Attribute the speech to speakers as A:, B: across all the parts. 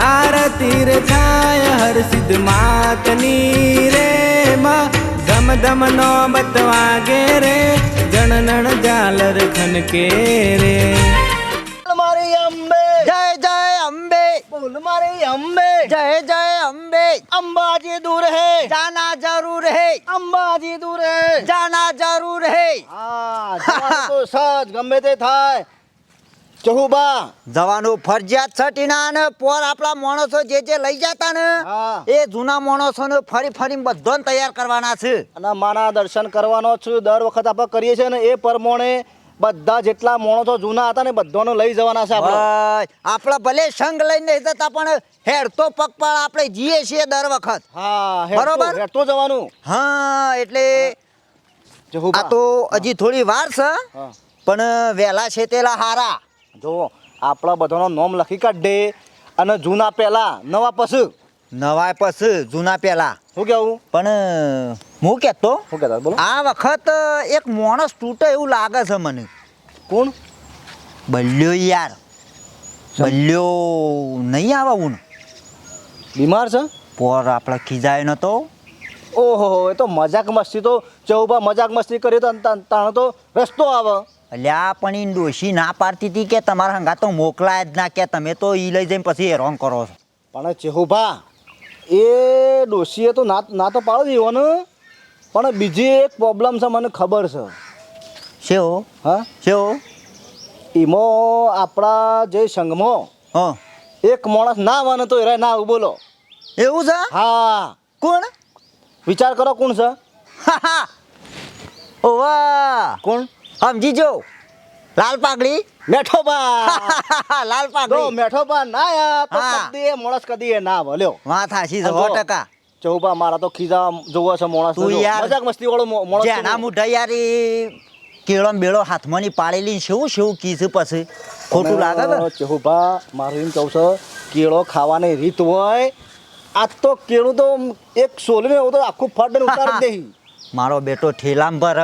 A: આરતી રે થાય હર સિદ્ધ માતની રે માં. ધમ ધમ નો બતવાગે રે જણનણ ઝાલર ખનકે રે.
B: મારી અંબે.
C: જય જય અંબે.
B: બોલ મારી અંબે.
C: જય જય અંબે.
B: અંબાજી દૂર હે.
C: જાના જરૂર હે.
B: અંબાજી દૂર હે.
C: જાના જરૂર હે.
B: હા તો સજ ગમે તે થાય. ચહુબા.
C: જવાનું ફરજિયાત છે ટીના ને પોર આપણા માણસો જે જે લઈ જતા ને એ જૂના માણસો ને ફરી ફરી બધાને તૈયાર કરવાના છે.
B: અને માના દર્શન કરવાનો છું દર વખત આપણે કરીએ છીએ ને એ પ્રમાણે બધા જેટલા માણસો જૂના હતા ને બધાને લઈ જવાના છે આપણે.
C: આપણે ભલે સંગ લઈને જતા પણ હેડતો પગપાળ આપણે જઈએ છીએ દર વખત.
B: હા
C: બરોબર.
B: હેઠતો જવાનું.
C: હા એટલે આ તો હજી થોડી વાર છે પણ વહેલા છે તેલા હારા.
B: જો આપણા બધાનો નોમ લખી કાઢે અને જૂના પહેલા નવા પશુ
C: નવા પછી જૂના પેલા
B: શું કેવું
C: પણ હું કહેતો
B: શું કહેતા બોલો.
C: આ વખત એક માણસ તૂટે એવું લાગે છે મને.
B: કોણ?
C: બલ્યો યાર. બલ્યો નહીં આવે હું
B: બીમાર છે?
C: પોર આપણે ખીજાય નતો.
B: ઓહો એ તો મજાક મસ્તી તો ચૌબા મજાક મસ્તી કરી તો તા- તાણે તો રસ્તો આવે.
C: અલ્યા પણ એ ડોશી ના પાડતી હતી કે તમારા હંગા તો મોકલાય જ ના કે તમે તો એ લઈ જઈને પછી હેરાન કરો છો.
B: પણ ચેહુભા એ ડોશીએ તો ના ના તો પાડો દીધો ને પણ બીજી એક પ્રોબ્લેમ છે મને ખબર છે.
C: શેવો?
B: હા?
C: શેવો?
B: એમાં આપણા જે સંઘમાં
C: હા.
B: એક માણસ ના માને તો એરા ના આવું બોલો.
C: એવું છે?
B: હા.
C: કોણ?
B: વિચાર કરો કોણ છે.
C: ઓવા.
B: કોણ?
C: સમજી જો લાલ પાઘડી
B: મેઠો બા
C: લાલ પાઘડી.
B: તો મેઠો બા ના આયા તો કદી માણસ કદી એ ના ભલ્યો
C: વાત છે
B: આ
C: ટકા.
B: ચૌબા મારા તો ખીજા જોવો છે મોણસ
C: તું યાર-
B: મજાક મસ્તી વાળો માણસ
C: જેના મુઢા યારી કેળો ને બેળો હાથમાં ની પાળેલી શું શું કીસ પછી? ખોટું લાગે
B: અને મારું એમ કહું છું કેળો ખાવાની રીત હોય આ તો કેળું તો એક સોલમે એવું તો આખું ફટ ઉતારી દે
C: મારો બેટો ઠેલામ ભર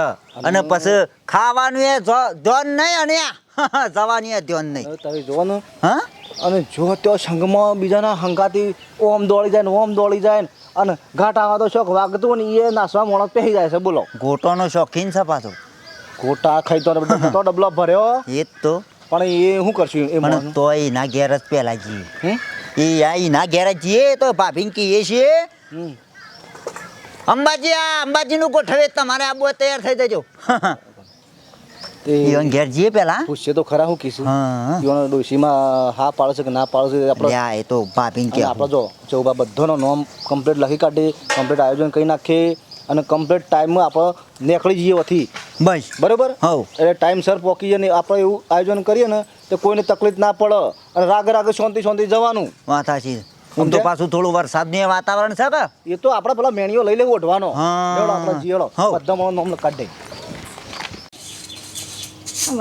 C: અને પછી ખાવાનું એ ધ્યાન નહીં અને જવાની એ ધ્યાન નહીં.
B: તમે જોવાનું ને.
C: હા?
B: અને જો તો સંઘમાં બીજાના હંકાથી ઓમ દોડી જાય ને ઓમ દોડી જાય ને અને ઘાટામાં તો શોખ વાગતું ને એ નાસવા મોણસ પહેરી જાય છે બોલો.
C: ગોટોનો શોખીન છે પાછો.
B: ગોટા ખાઈ તો તો ડબલો ભર્યો.
C: એ જ તો.
B: પણ એ શું કરશું એ
C: પણ
B: તો
C: તોય એના ઘેર જ પહેલા જઈએ? એ આ એના ઘેર જઈએ તો ભાભીને કહીએ છીએ. અંબાજી આ અંબાજીનું કોઠવે તમારે આબુ તૈયાર થઈ જજો ઈવન ઘેર જઈએ પેલા
B: પૂછશે તો ખરા હું કીધું. ઈવન ડોશીમાં હા પાડે છે કે ના પાડે છે આપણે
C: લ્યા, એ તો ભાભીને કે
B: આપણે જો ચૌબા બધાનો નોમ કમ્પ્લીટ લખી કાઢીએ કમ્પ્લીટ આયોજન કરી નાખીએ અને કમ્પ્લીટ ટાઈમમાં આપણે નીકળી જઈએ વથી.
C: બસ.
B: બરોબર?
C: હવ.
B: એટલે ટાઈમસર પહોંચી જઈએ ને આપણે એવું આયોજન કરીએ ને તો કોઈને તકલીફ ના પડે. અને રાગે રાગે શાંતિ શાંતિ જવાનું.
C: વાત સાચી આમ તો પાછું થોડું વરસાદની વાતાવરણ છે
B: એ તો આપણે પેલા મેણીઓ લઈ લેવું ઓઢવાનો.
C: હા.
B: આપણે બધા માણો નોમ કાઢી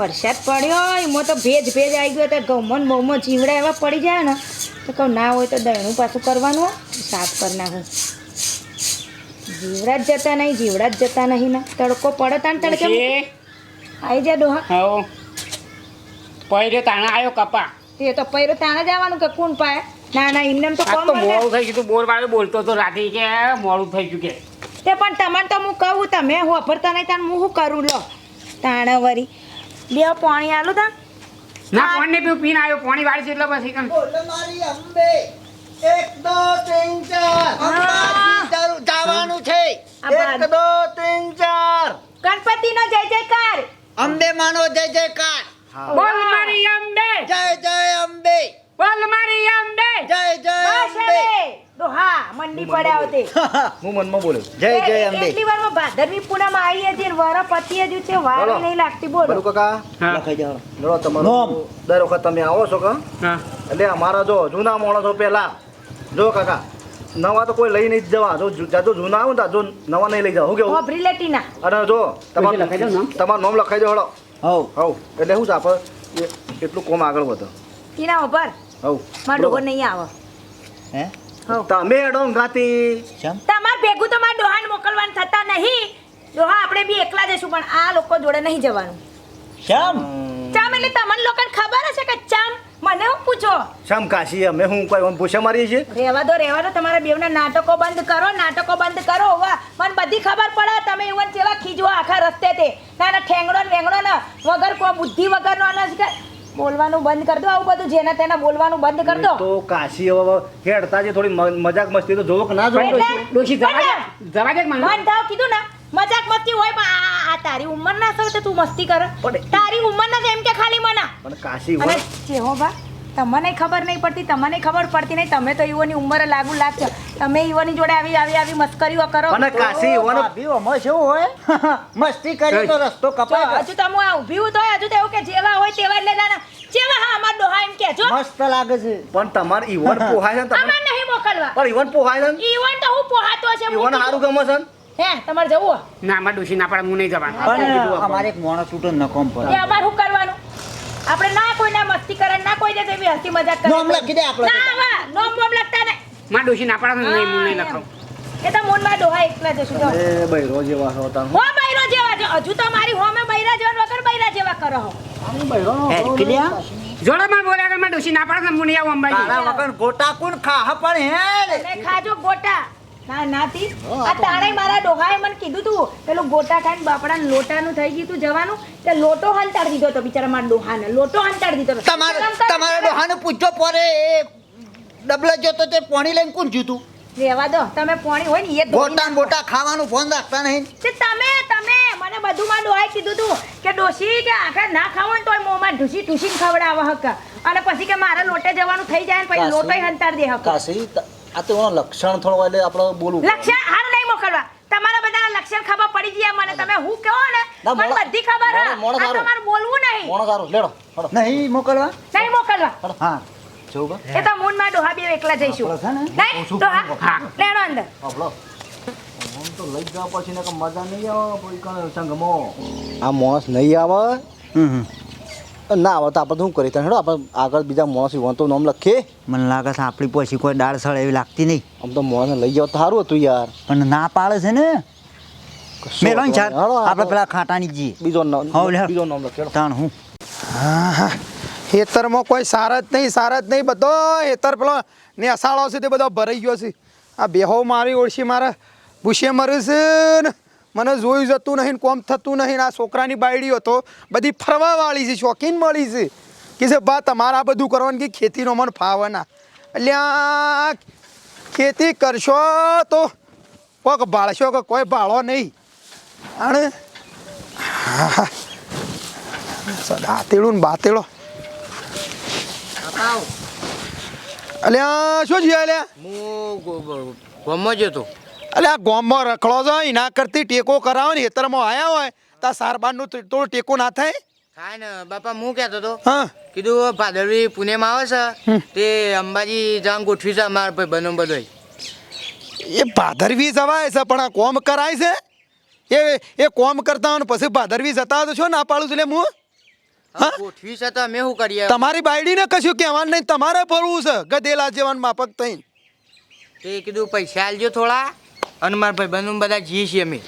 D: વરસાદ પડ્યો એમાં તો ભેજ ભેજ આવી ગયો તો બહુમાં જીવડા એવા પડી જાય ને. તો કહું ના હોય તો દહીણું પાછું કરવાનું સાફ કરી નાખું. જીવડા જ જતા નહીં જીવડા જ જતા નહીં ને. તડકો પડે તાણ તડકે આવી જા ડોહા.
E: હા પૈરે તાણા આવ્યો કપા.
D: તે તો પૈરો તાણે જવાનું કે કોણ પાય ના ના એમને તો કોમ
E: તો. મોડું થઈ ગયું તું બોર વાળો બોલતો તો રાતે કે મોડું થઈ ગયું કે.
D: તે પણ તમને તો હું કહું તમે વાપરતા નહીં તાણ હું શું કરું લો. તાણે વરી. બે પાણી આલું તા
E: ના પાણી પીવું પીને આવ્યો પાણી વાળી છે એટલે પછી કણ
C: મારી અંબે એક દો ત્રણ ચાર. જવાનું છે.
D: આ
B: દો ત્રણ ચાર.
D: ગણપતિનો જય જયકાર.
C: અંબે માનો જય જયકાર.
E: બોલ મારી અંબે.
C: જય જય અંબે.
E: બોલ મારી અંબે
C: જય જય અંબે
D: દોહા મંડી પડ્યા હોતે
B: હું મનમાં બોલું.
C: જય જય અંબે
D: એટલી વારમાં ભાદરવી પૂનમ આવી હતી ને વર પતિ હજુ છે વાર નહીં લાગતી બોલો.
B: બરું કાકા?
C: લખાઈ જાવ
B: લડો તમારો દર વખત તમે આવો છો કા? એટલે અમારા જો જૂના માણસો પેલા જો કાકા નવા તો કોઈ લઈ નહીં જવા. જો જાજો જૂના આવું ને જો નવા નહીં લઈ જાવ હું કેવું?
D: લેટી ના.
B: અને જો તમારું
E: લખાઈ દો નામ.
B: તમારું નામ લખાઈ દો હળો
C: હવ.
B: હવ. એટલે શું છે આપણે એટલું કોમ આગળ વધો.
D: તીના ઉપર
B: હવ.
D: મારો ડોહો નહીં આવે.
C: હે?
B: તમે એડો ગાતી
C: ચમ
D: તમાર ભેગું તો માર ડોહાને મોકલવાનું થતા નહીં. ડોહા આપણે બી એકલા જઈશું પણ આ લોકો જોડે નહીં જવાનું.
C: ચમ
D: ચમ એટલે તમને લોકોને ખબર હશે કે ચમ? મને હું પૂછો?
B: શમ કાશી અમે હું કોઈ આમ પૂછે મારી છે
D: રહેવા દો રહેવા દો તમારા બેવના નાટકો બંધ કરો નાટકો બંધ કરો વાહ મને બધી ખબર પડે તમે ઇવન કેવા ખીજો આખા રસ્તે તે. ના ના ઠેંગડો ને વેંગડો ને વગર કોઈ બુદ્ધિ વગરનો કે બોલવાનું બંધ કરી દો આવું બધું જેના તેના બોલવાનું બંધ કરી દો.
B: તો કાશી હવે હેડતા જે થોડી મજાક મસ્તી તો જોવો કે ના જોવો?
E: ડોશી જરા જરા કે મન
D: થાવ કીધું ના મજાક મસ્તી હોય પણ આ- તારી ઉંમર ના સૌ તું મસ્તી કર. તારી ઉંમર ના એમ કે ખાલી મના.
B: પણ કાશી
D: અને
B: વળ-
D: જેહો બા તમને ખબર નહીં પડતી તમને ખબર પડતી નહીં. તમે તો ઈવોની ઉંમર લાગુ લાગશો. તમે યુવાની જોડે આવી આવી આવી મસ્કરીઓ કરો.
B: અને કાશી યુવાનો
C: ભાભી આમાં શું હોય? મસ્તી કરી તો રસ્તો કપાય
D: હજુ તમે આ ઊભી હું તો હજુ તો એવું કે જેવા હોય તેવા જ લેવાના. જેવા હા અમાર ડોહા એમ કહેજો
C: મસ્ત લાગે છે.
B: પણ તમાર ઈવન પોહાય છે ને
D: અમાર નહીં મોકલવા.
B: પણ ઈવન પોહાય છે
D: ઈવન તો હું પોહાતો છે
B: ઈવન
D: હારું
B: ગમે છે
D: હે તમારે જવું?
E: ના અમાર ડોશી ના પડે હું નહીં જવાનું.
C: પણ અમારે એક માણસ ઉઠો નકોમ
D: એ અમાર શું કરવાનું? આપણે ના કોઈના મસ્તી કરે ના કોઈ દે એવી હસી મજાક કરે
C: નોમ લખી દે આપણે.
D: ના વા નોમ બોમ લખતા નહીં
E: માં ડોશી ના પડે નહીં હું નહીં
D: હા, એ તો મૂનમાં ડોહા એકલા જશું જો.
B: એ બૈરો જેવા હો તા
D: હો બૈરા જેવા જો. હજુ તો મારી હોમે બૈરા જેવા વગર બૈરા જેવા કરો હો.
C: હે?
E: જોડો માં બોલ્યા કે મારે ડોશી ના પડે હું અંબાજી.
C: તારા વગર ગોટા કોણ ખા? પણ હેડ.
D: ખાજો ગોટા. ના નાથી. આ તાણે મારા ડોહાએ મને કીધું તું પેલું ગોટા ખાઈને બાપડા લોટાનું થઈ ગયું તું જવાનું તે લોટો હંતાડી દીધો તો બિચારા મારા ડોહાને. લોટો હંતાડી દીધો
C: તમારો તમારે ડોહાને પૂછજો પોરે એ જો તો તે પાણી લઈને કોણ જીતું
D: રહેવા દો તમે પાણી હોય ને એ
C: ગોટા ગોટા ખાવાનું ફોન રાખતા નહીં.
D: તે તમે તમે મને બધું માં ડોહાએ કીધું તું કે ડોસી કે આખા ના ખાવો ને તોય મોમાં ઢૂસી ઢૂસીને ખવડાવવા હક. અને પછી કે મારા લોટે જવાનું થઈ જાય ને પછી. લોટોય હંતાડી દે હક.
B: આ તો એનો લક્ષણ થોડો એટલે આપણે બોલવું
D: લક્ષણ હાલ નહીં મોકલવા. તમારા બધા લક્ષણ ખબર પડી ગયા મને. તમે હું કહો ને? મને બધી ખબર હા.
B: મોણો- મોણો
D: આ
B: સારું.
D: તમારે બોલવું નહીં.
B: મોણો સારું. લેડો
C: નહીં મોકલવા?
D: નહીં મોકલવા.
C: હા.
D: એ તો મૂનમાં ડોહા બે એકલા જઈશું. નહીં? તો
E: હા.
D: લેડો અંદર.
B: આપણો. તો લઈ જવા પછી મજા નહીં આવે કોઈ આ માણસ નહીં આવે.
C: હમ હમ.
B: ના આવે તો આપણે શું કરીએ? હેડો આપણે આગળ બીજા માણસ ઈવન તો નામ લખીએ.
C: મને લાગે છે આપણી પછી કોઈ દાળ સળ એવી લાગતી નહીં.
B: આમ તો માણસને લઈ જાવ તો સારું હતું યાર.
C: પણ ના પાડે છે ને.
B: હળો,
C: આપણે પેલા ખાટાની જી
B: બીજો નામ. બીજો નામ લખેલો
C: તાણ હું.
F: હેતરમાં કોઈ સાર જ નહીં સાર જ નહીં. બધો હેતર પેલો નેસાળો છે તે બધો ભરાઈ ગયો છે. આ બેહો મારી ઓળશી મારે. ભૂસે મરું છે ને. મને જોયું જતું નહીં કોમ થતું નહીં આ છોકરાની બાયડીઓ તો બધી ફરવાવાળી છે શોખીન મળી છે. કે છે, બા, તમારે આ બધું કરવાનું કે ખેતીનો મન ફાવના એટલે ખેતી કરશો તો કોક ભાળશો કે કોઈ ભાળો નહીં. અને દાંતેડું ને બાતેડો. અલ્યા, શું છે અલ્યા?
G: હું ગમો જ હતો.
F: અલ્યા ગોમમાં રખડો છો એના કરતી ટેકો કરાવો ને હેતરમાં આયા હોય તો સાર બારનું તો- ટેકો ના થાય?
G: હા ને બાપા હું કહેતો હતો
F: હા.
G: કીધું ભાદરવી પુણેમાં આવે છે? તે અંબાજી જવાનું ગોઠવી છે અમારા ભાઈ બનો બધો
F: એ ભાદરવી જવાય છે પણ આ કોમ કરાય છે? એ એ કોમ કરતા હોય ને પછી ભાદરવી જતા તો છો ના પાડું છું એટલે હું હા?
G: ગોઠવી છે તો અમે શું કરીએ?
F: તમારી બાયડીને કશું કહેવાનું નહીં તમારે ફરવું છે ગધેલા જેવાનું માફક થઈને.
G: તે કીધું પૈસા આલજો થોડા. અને મારા ભાઈ બનો બધા જઈએ છીએ અમે.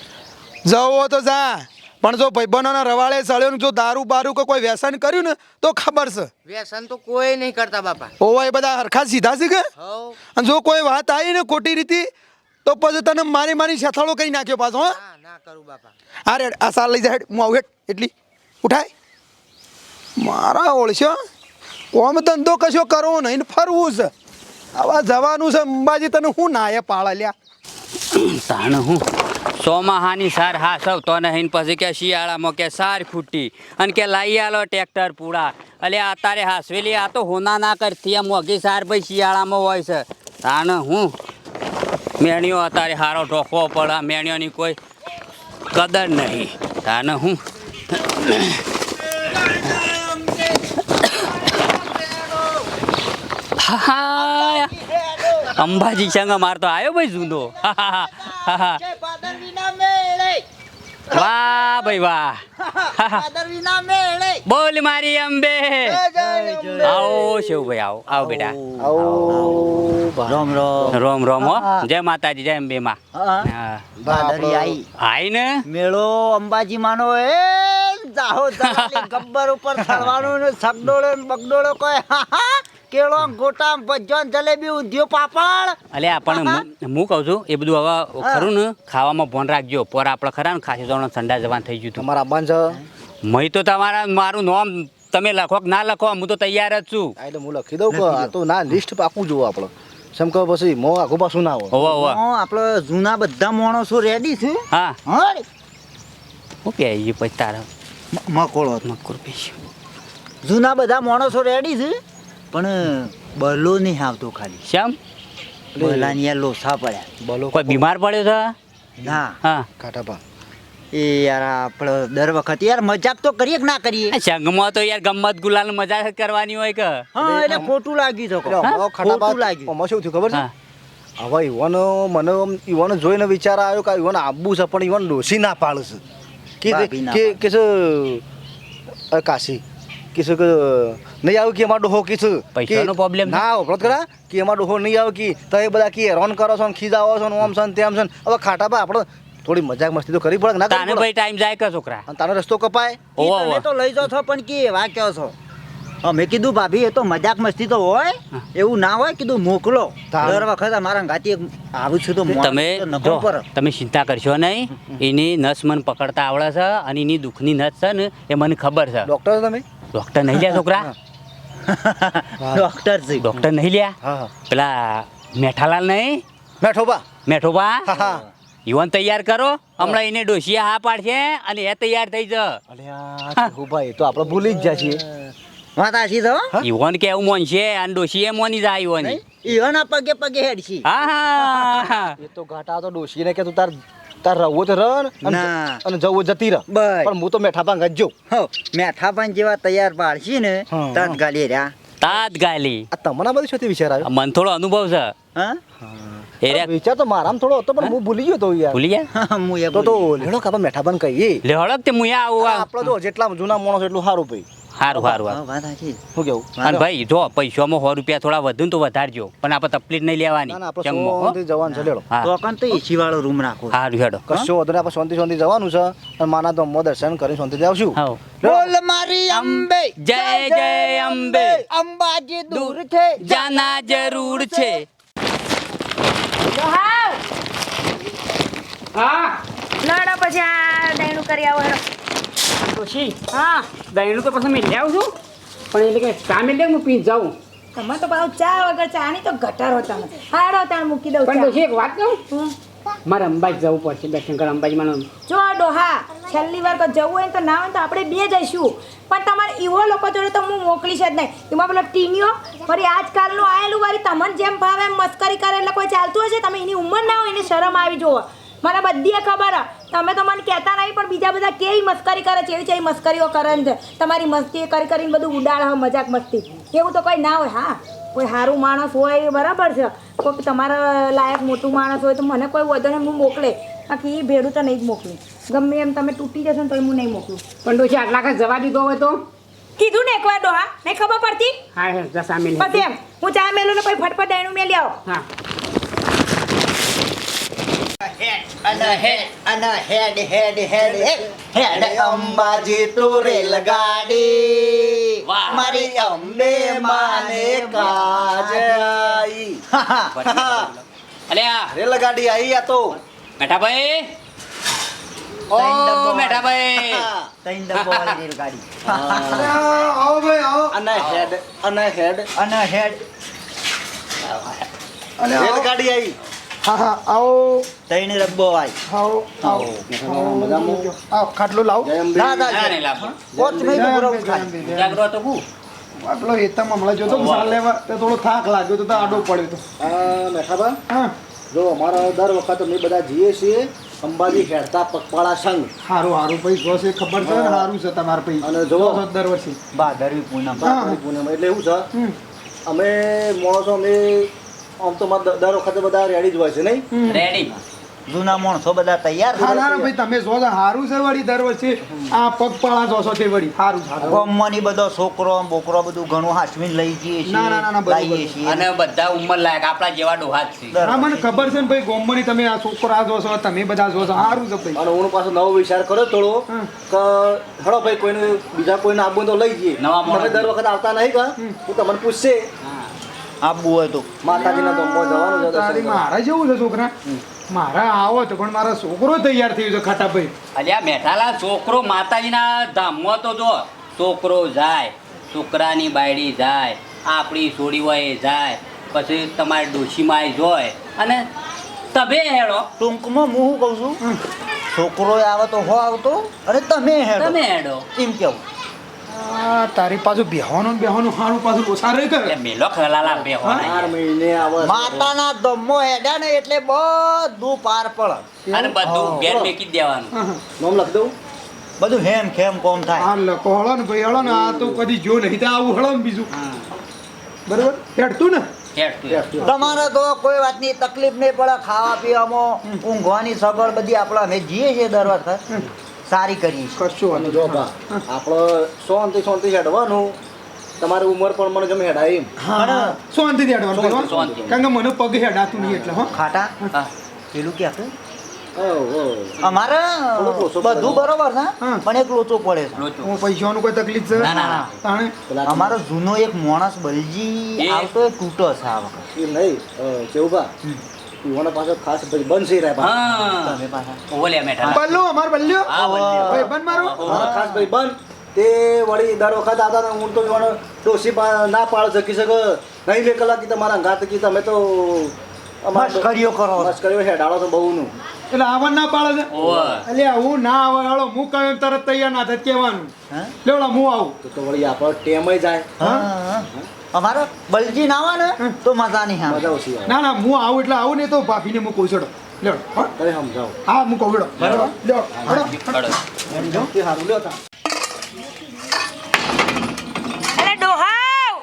F: જવો તો જા. પણ જો ભાઈબંધોના રવાળે સળ્યો ને જો દારૂ બારૂ કે કોઈ વ્યસન કર્યું ને તો ખબર છે.
G: વ્યસન તો કોઈ નહીં કરતા બાપા.
F: ઓવા એ બધા હરખા સીધા છે કે? અને જો કોઈ વાત આવી ને ખોટી રીતે તો પછી તને મારી મારી છથાળો કરી નાખ્યો પાછો હા?
G: ના કરું બાપા.
F: અરે આ સાર લઈ જાય હું આવું એટલી. ઉઠાય. મારા ઓળશો કોમ ધંધો કશો કરવો નહીં ફરવું છે. આવા જવાનું છે અંબાજી તને હું નાયે પાળા લ્યા
H: તાણ હું. ચોમાહાની સાર હા સૌ તો નહીં પછી કે શિયાળામાં કે સાર ખૂટી અને કે લઈ આલો ટ્રેક્ટર પૂરા એટલે અત્યારે હાસવેલી આ તો હોના ના કરતી, આ મોઘી સાર ભાઈ શિયાળામાં હોય છે. તાણ હું. મેણીઓ અત્યારે હારો ઢોકવો પડે, આ મેણીઓની કોઈ કદર નહીં. તાણ હું, હા. અંબાજી સંગ મારતો આવ્યો ભાઈ જુદો. વાહ ભાઈ વાહ. બોલ મારી અંબે. આવો શિવભાઈ આવો. આવો બેટા.
C: રોમ રોમ.
H: રોમ રોમ હો. જય માતાજી જય અંબે માં.
C: આઈ.
H: આઈ ને?
C: મેળો અંબાજી માનો એ જાહો ગબ્બર ઉપર ચડવાનું ને સગડોળો બગડોળો કોઈ. કેળો ગોટા ભજન જલેબી ઉધ્યો પાપડ.
H: અલે પણ હું- હું કહું છું એ બધું હવે ખરું ને ખાવામાં ભોન રાખજો. પર આપણે ખરા ને ખાસી જવાનું ઠંડા જવાન થઈ ગયું
B: તમારા બંધ છે?
H: મય તો તમારા મારું નામ તમે લખો કે ના લખો હું તો તૈયાર જ છું.
B: એટલે હું લખી દઉં કે આ તો ના લિસ્ટ પાકું જોવું આપણે સમ કહો પછી મો આખું પાછું ના હોય.
H: હોવા હોવા.
C: આપણે જૂના બધા માણસો રેડી છે.
H: હા.
C: હા
H: હું કે પછી તારા
C: મકોળો
H: મકોળ પીશું
C: જૂના બધા માણસો રેડી છે? પણ બલો નહીં આવતો ખાલી.
H: શ્યામ?
C: બલાની લોસા પડ્યા.
B: બલો
H: કોઈ બીમાર પડ્યો છે
C: ના.
H: હા.
B: કાટાપા
C: એ યાર આપણે દર વખત યાર મજાક તો કરીએ કે ના કરીએ?
H: સંગમાં તો યાર ગમત ગુલાલ મજાક કરવાની હોય કે?
C: હા એટલે ખોટું લાગી તો ખોટું લાગી
B: ઓમાં શું થયું ખબર છે? હવે ઈવન મને ઈવન જોઈને વિચાર આવ્યો કે ઈવન આબુ છે પણ ઈવન ડોસી ના પાડે છે. કે કે કે કાશી? કે શું કે નહીં આવ્યું કે એમાં ડોહો કીશું છે
H: પૈસાનો પ્રોબ્લેમ?
B: ના વળત કરા કે એમાં ડોહો નહીં આવ્યો કે તો એ બધા કે હેરાન કરો છો ને ખીજાવો છો ને ઓમ છે ને તેમ છે હવે હવે ખાટાપા આપણે થોડી મજાક મસ્તી તો કરી પડે ના
H: તાને ભાઈ ટાઈમ જાય કે છોકરા?
B: અને તારો રસ્તો કપાય.
C: તમે તો લઈ જાઓ છો પણ કે એવા કહો છો? અમે કીધું ભાભી એ તો મજાક મસ્તી તો હોય. એવું ના હોય કીધું મોકલો. દર વખત અમારા ગાતી આવું છું તો
H: તમે તમે ચિંતા કરશો નહીં. એની નસ મને પકડતા આવડે છે અને એની દુઃખની નસ છે ને એ મને ખબર છે.
B: ડોક્ટર તમે?
H: ડોક્ટર નહીં જાય છોકરા?
C: ડોક્ટર છે.
H: ડોક્ટર નહીં લ્યા. પેલા મેઠાલાલ નહીં? મેઠોબા.
B: મેઠોબા?
H: યુવાન તૈયાર કરો. હમણાં એને ડોશિયા હા પાડશે અને એ તૈયાર થઈ જ.
B: ભાઈ તો આપણે ભૂલી જ જશે
C: વાત આછી તો?
H: યુવાન કેવું મોનશે? અને ડોશીએ મોની જાય યુવાન
C: ઈવન. પગે પગે હેડશી.
H: હા હા.
B: એ તો ઘાટા તો ડોશીને કે તું તાર તાર રહવો તો રહ ને અને જવું જતી રહ.
C: બસ.
B: પણ હું તો મેઠા ભાંગ જો
C: હો મેઠા પણ જેવા તૈયાર પાડશી ને તાત ગાલી રહ્યા.
H: તાત ગાલી.
B: આ તમને બધું શું વિચાર આવ્યો?
H: મન થોડો અનુભવ છે.
C: હા?
B: વિચાર તો મારામાં થોડો હતો પણ હું. ભૂલી ગયો તો યાર.
H: ભૂલી ગયા?
C: હું
B: તો તો લેડો કાપા મેઠા ભાંગ કહીએ?
H: લે તે મુયા આવ
B: આપણે તો જેટલા જૂના માણસ એટલું સારું ભાઈ.
H: સારું સારું
C: હા, વાત આછી
B: શું કેવું?
H: અને ભાઈ જો પૈસામાં સો રૂપિયા થોડા વધુ ને તો વધારજો પણ આપણે તકલીફ નહીં લેવાની?
B: શાંતિ જવાનું છે લેડો.
C: તો કન તો એસી વાળો રૂમ રાખો
H: સારું હેડો.
B: કશો વધુ આપણે શાંતિ શાંતિ જવાનું છે. અને માના તો દર્શન કરીને શાંતિથી આવશું.
C: બોલ મારી અંબે.
H: જય જય અંબે.
C: અંબાજી દૂર છે.
H: જાના જરૂર છે.
E: હા.
D: લડો પછી આ દહીણું કરી આવો હેડો.
E: ડોશી
D: હા
E: દહીંનું તો પછી મેં લાવું છું. પણ એટલે કે ચા મેં હું પી જાઉં.
D: તમે તો ભાવ ચા વગર ચા ની તો ગટારો તમે. હાડો તાણ મૂકી દઉં
E: પણ. ડોશી એક વાત કહું? મારે અંબાજી જવું પડશે દર્શન કરવા અંબાજી મને.
D: જો આ ડોહા છેલ્લી વાર તો જવું હોય ને તો ના હોય તો આપણે બે જઈશું. પણ તમારે એવો લોકો જોડે તો હું મોકલીશ જ નહીં. એમાં પેલો ટીનીઓ ફરી આજકાલનું આયેલું વારી તમને જેમ ભાવે એમ મસ્કરી કરે એટલે કોઈ ચાલતું હશે? તમે એની ઉંમર ના હોય એને શરમ આવી જોવો મને બધી ખબર. તમે તો મને કહેતા નહીં પણ બીજા બધા કેવી મસ્કરી કરે છે? એવી છે મસ્કરીઓ કરે છે. તમારી મસ્તી કરી કરીને બધું ઉડાડ હે મજાક મસ્તી. એવું તો કોઈ ના હોય હા. કોઈ સારું માણસ હોય બરાબર છે. કોઈ તમારા લાયક મોટું માણસ હોય તો મને કોઈ વધુ ને હું મોકલે. બાકી એ ભેડું તો નહીં જ મોકલું. ગમે એમ તમે તૂટી જશો ને તો હું નહીં મોકલું.
E: પણ ડોશી આટલા કાંઈ જવા દીધો હોય તો?
D: કીધું ને એકવાર ડોહા નહીં ખબર પડતી?
E: હા હા જા સામે
D: પછી એમ. હું ચા મેલું ને પછી ફટફટ દહીણું મેલી આવો.
E: હા.
C: હેડ અને હેડ હેડ હેડ અંબાજી તો રેલગાડી. મારી અંબે માને કાજ આઈ
H: અલે આ
B: રેલગાડી આવી આ તો
H: મેઠાભાઈ ઓ મેઠાભાઈ
C: તૈન ડબ્બો વાળી રેલગાડી
F: આવો ભાઈ આવો
B: અને હેડ અને હેડ
C: અને હેડ
B: રેલગાડી આવી
F: હા હા આવો.
C: તૈન ડબ્બો આઈ
F: આવો આવો આવો. આવો ખાટલું લાવો.
B: જય અંબે.
C: ના
H: ના
C: ના
H: નહીં લાભ
C: કોચ નહીં
F: જય
C: બરોબર ખાય
F: અંબે, જય અંબે.
H: જાગરો તો હું.
F: આ પેલો હમણાં જોતો સાલ લેવા તો થોડો થાક લાગ્યો તો તો આડો પડ્યો તો.
B: આ મેઠાબા
F: હા.
B: જો અમારા દર વખત અમે બધા જઈએ છીએ અંબાજી હેડતા પગપાળા સંઘ.
F: સારું સારું ભાઈ જો છે ખબર છે સારું છે તમારે ભાઈ.
B: અને જોવો
F: જો છો દર વર્ષે.
C: ભાદરવી પૂનમ.
F: હા.
B: પૂનમ એટલે એવું છે. અમે માણસો અમે આમ તો દર- વખતે બધા રેડી જ હોય છે નહીં?
H: રેડી
C: જૂના માણસો બધા તૈયાર
F: ના ના ના ભાઈ તમે જો સારું છે વળી દર વર્ષે. આ પગપાળા જો છો તે વળી સારું સારું
C: ગામમાંની બધો છોકરો બોકરો બધું ઘણું હાસવીન લઈ જઈએ છીએ
F: ના, ના, ના,
C: લઈએ છીએ.
H: અને બધા ઉંમર લાયક આપણા જેવા ડોહા જ છે.
F: હા મને ખબર છે ને ભાઈ ગોમની તમે આ છોકરા જોશો તમે બધા જોશો સારું છે ભાઈ.
B: અને હું પાછો નવો વિચાર કર્યો થોડો. કે હળો ભાઈ કોઈને બીજા કોઈને આપવું તો લઈ જઈએ. તમે દર વખત આવતા નહીં કા? હું તમને પૂછશે
C: આપવું હોય તો.
B: માતાજીના દોમમાં જવાનું છે
F: તારી મારા જેવું છે છોકરા? મારા આવો તો પણ મારા છોકરો તૈયાર થયો છે ખાટાભાઈ
H: અલ્યા મેઠાલા છોકરો માતાજીના ધામમાં તો જો. છોકરો જાય છોકરાની બાયડી જાય આપણી છોડી હોય એ જાય પછી તમારી ડોશીમાં જોય. અને તમે હેડો.
C: ટૂંકમાં હું શું કહું છું? છોકરો આવે તો હો આવતો અને તમે હેડો.
H: તમે હેડો.
C: એમ કેવું?
F: આ તારી પાછું બેહવાનું બેહવાનું સારું પાછું ઓછા રહી કરે.
H: મેલો ખલાલા બેહવાના
B: ચાર મહિને આવે
C: માતાના દમો હેડ્યા ને એટલે બધું પાર પડે.
H: અને બધું ઘેર મેકી દેવાનું.
F: હા.
B: લખ દઉં?
C: બધું હેમ ખેમ કોમ થાય.
F: આ લખો હળો ને ભાઈ હળો ને. આ તો કદી જો નહીં તો આવું હળો ને બીજું. બરોબર? હેડતું ને.
C: તમારે તો કોઈ વાતની તકલીફ નહીં પડે ખાવા પીવામાં ઊંઘવાની સગવડ બધી આપણે અમે જઈએ છીએ દર વખત. સારી કરી
F: કશું
B: અને જો બા આપણો શાંતિ શાંતિ હેડવાનું. તમારી ઉંમર પણ મને ગમે હેડાય એમ.
F: હા શાંતિથી હેડવાનું કારણ કે મને પગ હેડાતું નહીં એટલે હો.
C: ખાટા. પેલું ક્યાં હતું? અમારે. બધું બરોબર છે
F: હા.
C: પણ એક લોચો પડે છે.
F: હું પૈસાનું કોઈ તકલીફ છે?
H: ના, ના,
C: અમારો જૂનો એક માણસ બલજી આવતો એ તૂટો છે આ વખત.
B: નહીં અ, કેવું ઈવોના ખાસ ભાઈ બંધ છે રહ્યા
H: હા. ઓલે મેઠાલા
F: બલ્લો અમાર બલ્લ્યો
H: હા બલ્યો.
F: ભાઈ બંધ મારો.
B: મારા ખાસ ભાઈ બંધ તે વળી દર વખત આવતા ને હું તો પાડ શકી શકે નહીં લે કલાક તમારા ઘાત કી તમે તો અમારા
C: કરો.
B: મશ્કરીઓ હેડાળો તો બહુ નું
F: એટલે આવવા ના પાડે છે. હું ના આવે હાલો હું તરત તૈયાર ના થાય કહેવાનું. લેવડા હું આવું.
B: તો તો વળી આપણો ટેમ જાય.
C: હા. અમારો બલજી ના આવે ને તો મજા નહીં આવે.
B: મજા ઓછી
F: ના ના હું આવું એટલે આવું ને તો ભાભીને હું કહું છોડો લેવડો
B: તમે સમજાવો.
F: હા હું કહું લેડો
H: હેડો.
B: સમજો કે
D: અરે ડોહાવ!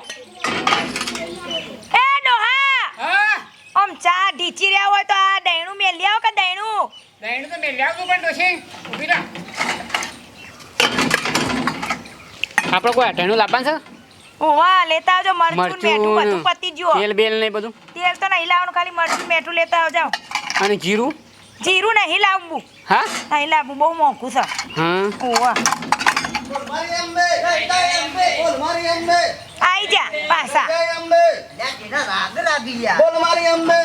D: એ ડોહા! આમ ચા ઢીચી રહ્યા હોય તો આ દહીણું મેલી આવો કે દહીણું
E: દહીંનું તો મેં લાવતું પણ ડોશી ઊભી રાખ આપણે કોઈ અઠાણું લાવવાનું છે?
D: ઓવા લેતા આવજો મરચું મેઠું બધું પતી ગયું.
E: તેલ બેલ ને બધું.
D: તેલ તો નહીં લાવવાનું ખાલી મરચું મેઠું લેતા આવજો.
E: અને જીરું?
D: જીરું નહીં લાવવું.
E: હા?
D: નહીં લાવવું બહુ મોંઘું છે.
E: હા.
D: ઓવા આઈ જા પાછા.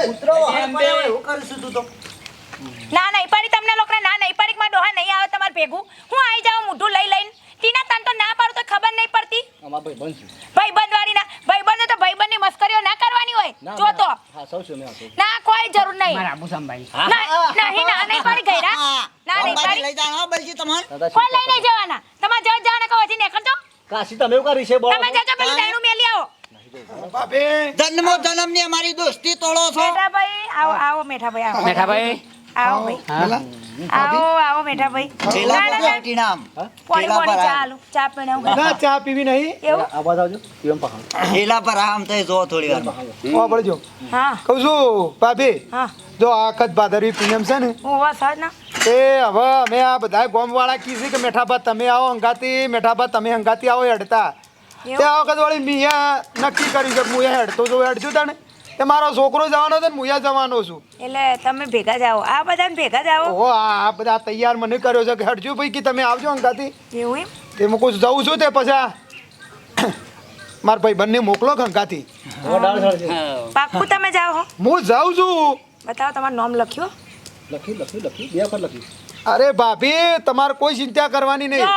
C: ઉતરો એવું કરીશું તું તો.
D: ના નહીં પડી તમને લોકો ના નહીં પડી કે ડોહા નહીં આવે તમારે ભેગું. હું આવી જાઉં મોઢું લઈ લઈને. ટીના તન તો ના પાડું તો ખબર નહીં પડતી.
B: અમારા ભાઈ બંધ ભાઈ
D: ભાઈબંધ વાળી ના ભાઈબંધ તો ભાઈબંધની મસ્કરીઓ ના કરવાની હોય. જો તો.
B: હા સૌ છું મેં
D: ના કોઈ જરૂર નહીં.
E: મારા આબુ ભાઈ
D: ના નહીં ના નહીં પડી ગઈ ના ના નહીં પડી
C: લઈ જાણો બલજી તમાર.
D: કોઈ લઈ નહીં જવાના. તમારે જવા જવાના કહો હજી નીકળજો.
B: કાશી તમે એવું કરી છે બોલ.
D: તમે જજો પેલું દહીણું મેલી આવો.
F: ભાભી
C: જન્મો ની અમારી દોસ્તી તોડો છો.
D: મેઠાભાઈ આવો આવો મેઠાભાઈ આવો.
E: મેઠાભાઈ.
D: આવો ભાઈ. આવો આવો બેઠા
C: ભાઈ.
D: ના,
C: પર આંટી નામ? છેલ્લા
D: પોણી
C: પર
D: ચા ચા પીને આવું.
F: ના ચા પીવી નહીં.
D: એવું?
B: આવાજ આવજો પીએમ પહાડ
C: છેલ્લા પર આમ થઈ જો થોડી વાર.
F: ઓ બળજો
D: હા.
F: કહું છું ભાભી
D: હા.
F: જો આખત ભાદરવી પૂનમ છે ને
D: હું બસ જ ના.
F: એ હવે અમે આ બધા ગોમવાળા કીધી કે મેઠાબા તમે આવો અંગાતી મેઠાબા તમે અંગાતી આવો હેડતા તે આ વખત વળી મિયા નક્કી કરી છે કે હું હેડતો જો હેડજો તાણે. તે મારો છોકરો જવાનો છે ને હું જવાનો છું.
D: એટલે તમે ભેગા જાઓ. આ બધા ભેગા જાઓ.
F: ઓ આ બધા તૈયાર મને કર્યો છે કે હેડજો ભાઈ કે તમે આવજો અંકાથી
D: એવું એમ?
F: તે હું કહું છું, જઉં છું તે પછી. માર ભાઈ બંને મોકલો
B: ડાળ
D: પાક્કું તમે જાઓ હો.
F: હું જાઉં છું.
D: બતાવો તમારું નામ લખ્યું?
B: લખી લખી લખી બે વખત લખી
F: અરે ભાભી તમારે કોઈ ચિંતા કરવાની નહીં.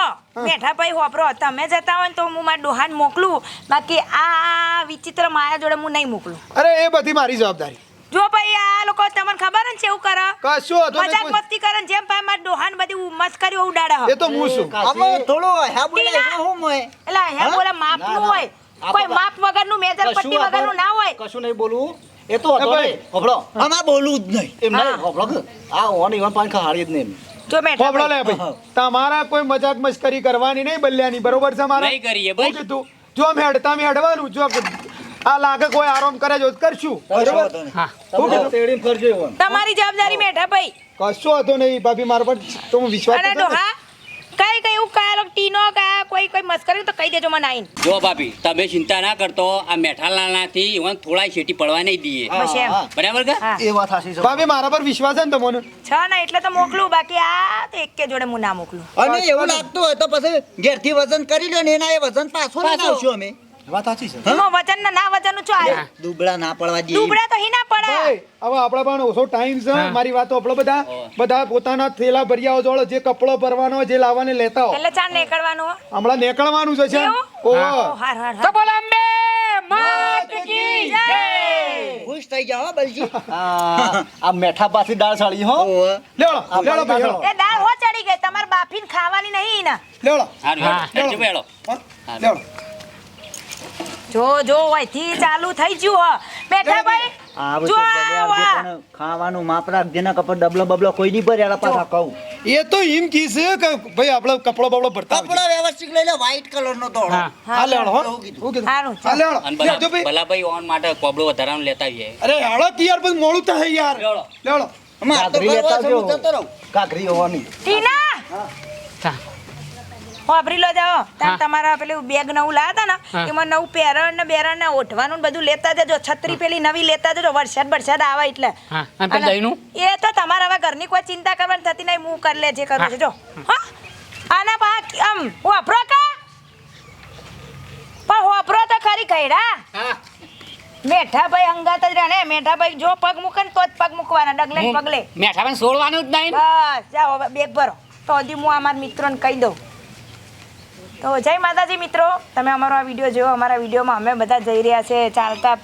D: મેઠા ભાઈ હોપરો તમે જતા હોય તો હું મારા ડોહાન મોકલું. બાકી આ વિચિત્ર માયા જોડે હું નહીં મોકલું.
F: અરે એ બધી મારી જવાબદારી.
D: જો ભાઈ આ લોકો તમને ખબર ને છે એવું કરે?
F: કશું હતો
D: મજાક મસ્તી કરે જેમ ભાઈ મારા ડોહાન બધી મસ્કરીઓ ઉડાડે
F: એ તો હું છું
C: અમે થોડો હે બોલે હું મોય
D: એલા હે? બોલે માપનું હોય. કોઈ માપ વગરનું મેજર પટ્ટી વગરનું ના હોય.
B: કશું નહીં બોલવું એ તો હતો
F: ભાઈ.
B: નહીં. હોભળો.
C: આમાં બોલવું જ નહીં.
B: એમ નહીં હોભળો આ ઓન ઈવન પાણી ખાડી જ નહીં.
D: જો
F: લે
D: ભાઈ.
F: ભાઈ તમારા કોઈ મજાક મસ્કરી કરવાની નહીં બલ્યાની બરોબર છે મારા
H: નહીં કરીએ ભાઈ.
F: કીધું જો મેં હેડતા મેં હેડવાનું જો આ લાગે કોઈ આરામ કરે જો કરશું. બરોબર?
E: હા.
D: તમારી જવાબદારી મેઠા ભાઈ.
F: કશો હતો નહીં ભાભી મારા પર તો હું વિશ્વાસ
D: કઈ કઈ ઉકાળો ટીનો કા કોઈ કોઈ મસ્કરી તો કહી દેજો મને આઈન.
H: જો ભાભી તમે ચિંતા ના કરતો આ મેઠાલાલનાથી ઈવન થોડા શેટી પડવા નહીં દઈએ.
D: બસ એમ.
H: બરાબર કે?
B: એ વાત સાચી છે.
F: ભાભી મારા પર વિશ્વાસ છે ને તમને
D: છ ના એટલે તો મોકલું બાકી આ તો એક કે જોડે હું ના મોકલું.
C: અને એવું લાગતું હોય તો પછી ઘેરથી વજન કરી લો ને એના એ વજન પાછો ના આવશું અમે.
B: વાત સાચી છે.
D: એનો વચન ના ના નું છો
C: દુબળા ના પડવા દઈએ
D: દુબળા તો હી પડે.
F: હવે આપણા પણ ઓછો ટાઈમ છે મારી વાતો આપણે બધા. બધા પોતાના થેલા ભર્યા જોડે જે કપડો ભરવાનો જે લાવવાને લેતા હો
D: એટલે ચાર નીકળવાનું
F: હમણાં નીકળવાનું છે છે ઓહો.
D: ઓ, હાર હાર
E: તો
D: હાર
E: અંબે માત કી જય!
C: ખુશ થઈ જાઓ બલજી.
B: આ મેઠા પાછી દાળ સાળી હો.
F: લેવડો લેવડો ભાઈ
D: એ દાળ હો ચડી ગઈ તમારે બાફીને ખાવાની નહીં ને
F: લેવડો.
E: હા.
F: લેવડો.
D: જો જો અહીંથી ચાલુ થઈ ગયું હો. બેઠા ભાઈ.
C: આ આવજે પણ ખાવાનું માપ રાખજે ને કપડ ડબલો બબલો કોઈ નહીં ભરે એના પાછા કહું.
F: એ તો એમ કીધું કે ભાઈ આપણે કપડો બબડો ભરતા
C: કપડો વ્યવસ્થિત લઈ લે વ્હાઈટ કલર નો દોડો
E: હા.
F: હા. હો
C: એવું કીધું.
F: હું કીધું.
D: સારું,
F: હા લેવડો.
H: અને
F: લેવડો
H: ભલા-
F: ભાઈ
H: ઓન માટે કોબળો વધારાનું લેતા આવીએ.
F: અરે હાલો યાર પછી મોડું થાય યાર.
C: તો કરવા રહું.
B: કાકરી હોવાની.
D: ટીના!
E: હા.
D: વાપરી લો જાઓ. તમે તમારા પેલું બેગ નવું લાયા હતા ને એમાં નવું પેરણ ને બેરણ ને ઓઢવાનું ને બધું લેતા જજો. છત્રી પેલી નવી લેતા જજો. વરસાદ વરસાદ આવે એટલે? એ તો તમારા હવે ઘરની કોઈ ચિંતા કરવાની થતી નહીં. હું કરી લે જે કરું છું જો. હા. આના પા આમ વાપરો કા? પણ વાપરો તો ખરી કઈડા
E: હા.
D: મેઠા ભાઈ અંગાત જ રહે મેઠાભાઈ જો પગ મૂકે ને તો જ પગ મૂકવાના ડગલે પગલે.
E: મેઠાભાઈ છોડવાનું જ નહીં
D: બસ જાઓ બેગ ભરો. તો હજી હું અમારા મિત્રોને કહી દઉં. તો જય માતાજી મિત્રો. તમે અમારો આ વીડિયો જોયો, અમારા વિડીયોમાં અમે બધા જઈ રહ્યા છે ચાલતા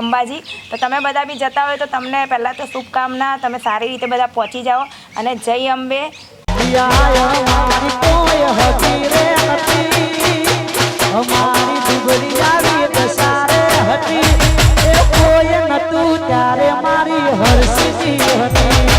D: અંબાજી. તો તમે બધા બી જતા હોય તો તમને પહેલાં તો શુભકામના, તમે સારી રીતે બધા પહોંચી જાઓ અને જય અંબે.
C: હતી એ કોઈ નતું, ત્યારે મારી હરસીજી હતી.